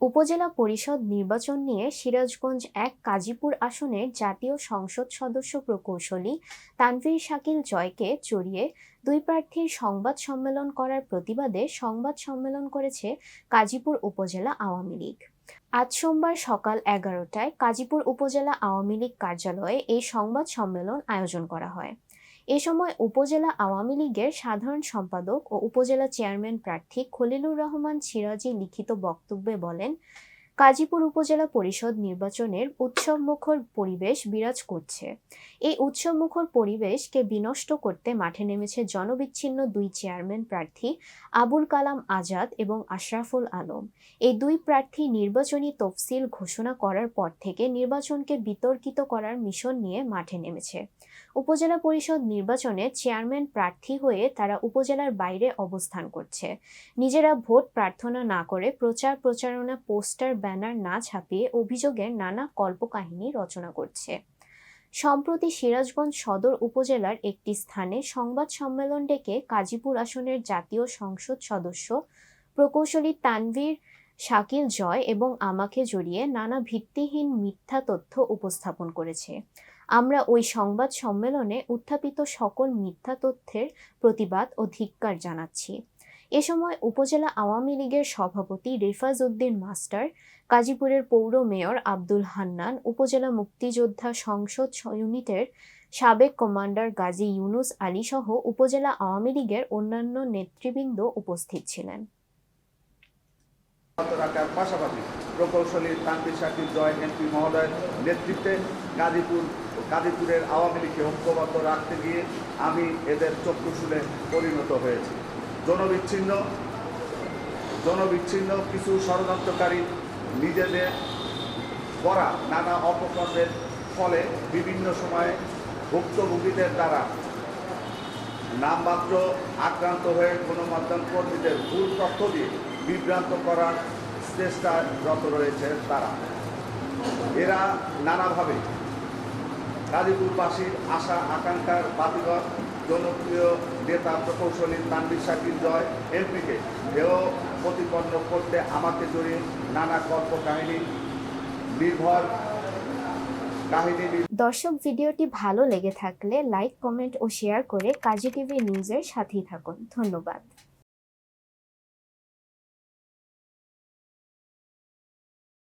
উপজেলা পরিষদ নির্বাচন নিয়ে সিরাজগঞ্জ এক কাজীপুর আসনের জাতীয় সংসদ সদস্য প্রকৌশলী তানভীর শাকিল জয়কে জড়িয়ে দুই প্রার্থীর সংবাদ সম্মেলন করার প্রতিবাদে সংবাদ সম্মেলন করেছে কাজীপুর উপজেলা আওয়ামী লীগ। আজ সোমবার সকাল এগারোটায় কাজীপুর উপজেলা আওয়ামী লীগ কার্যালয়ে এই সংবাদ সম্মেলন আয়োজন করা হয়। এ সময় উপজেলা আওয়ামী লীগের সাধারণ সম্পাদক ও উপজেলা চেয়ারম্যান প্রার্থী খলিলুর রহমান সিরাজি লিখিত বক্তব্যে বলেন কাজীপুর উপজেলা পরিষদ নির্বাচনের উৎসবমুখর পরিবেশ বিরাজ করছে। এই উৎসবমুখর পরিবেশকে বিনষ্ট করতে মাঠে নেমেছে জনবিচ্ছিন্ন দুই চেয়ারম্যান প্রার্থী আবুল কালাম আজাদ এবং আশরাফুল আলম। এই দুই প্রার্থী নির্বাচনী তফসিল ঘোষণা করার পর থেকে নির্বাচনকে বিতর্কিত করার মিশন নিয়ে মাঠে নেমেছে। উপজেলা পরিষদ নির্বাচনে চেয়ারম্যান প্রার্থী হয়ে তারা উপজেলার বাইরে অবস্থান করছে। নিজেরা ভোট প্রার্থনা না করে প্রচার প্রচারণা পোস্টার ব্যানার না ছাপিয়ে অভিযোগের নানা কল্পকাহিনী রচনা করছে। সম্প্রতি সিরাজগঞ্জ সদর উপজেলার একটি স্থানে সংবাদ সম্মেলন ডেকে কাজীপুর আসনের জাতীয় সংসদ সদস্য প্রকৌশলী তানভীর শাকিল জয় এবং আমাকে জড়িয়ে নানা ভিত্তিহীন মিথ্যা তথ্য উপস্থাপন করেছে। আমরা ওই সংবাদ সম্মেলনে উত্থাপিত সকল মিথ্যা তথ্যের প্রতিবাদ ও ধিক্কার জানাচ্ছি। এ সময় উপজেলা আওয়ামী লীগের সভাপতি রেফাজ উদ্দিন মাস্টার কাজীপুরের পৌর মেয়র আব্দুল হান্নান, উপজেলা মুক্তিযোদ্ধা সংসদ ইউনিটের সাবেক কমান্ডার গাজী ইউনুস আলী সহ উপজেলা আওয়ামী লীগের অন্যান্য নেতৃবৃন্দ উপস্থিত ছিলেন। রাখার পাশাপাশি প্রকৌশলী তানবির শাকির জয় এমপি মহোদয়ের নেতৃত্বে গাজীপুর, গাজীপুরের আওয়ামী লীগকে ঐক্যবদ্ধ রাখতে গিয়ে আমি এদের চক্ষুশুলে পরিণত হয়েছি। জনবিচ্ছিন্ন জনবিচ্ছিন্ন কিছু ষড়যন্ত্রকারী নিজেদের করা নানা অপকর্মের ফলে বিভিন্ন সময়ে ভুক্তভোগীদের দ্বারা নামমাত্র আক্রান্ত হয়ে গণমাধ্যম কর্মীদের ভুল তথ্য দিয়ে বিভ্রান্ত করার চেষ্টারত রয়েছে তারা। এরা নানাভাবে গাজীপুরবাসীর আশা, আকাঙ্ক্ষার বাতিঘর জনপ্রিয় নেতা প্রকৌশলী তানবির শাকির জয় এমপিকে হেয় প্রতিপন্ন করতে আমাকে জড়িয়ে নানা কল্পকাহিনী, নির্ভর দর্শক, ভিডিওটি ভালো লেগে থাকলে লাইক, কমেন্ট ও শেয়ার করে কাজী টিভি নিউজের সাথেই থাকুন। ধন্যবাদ।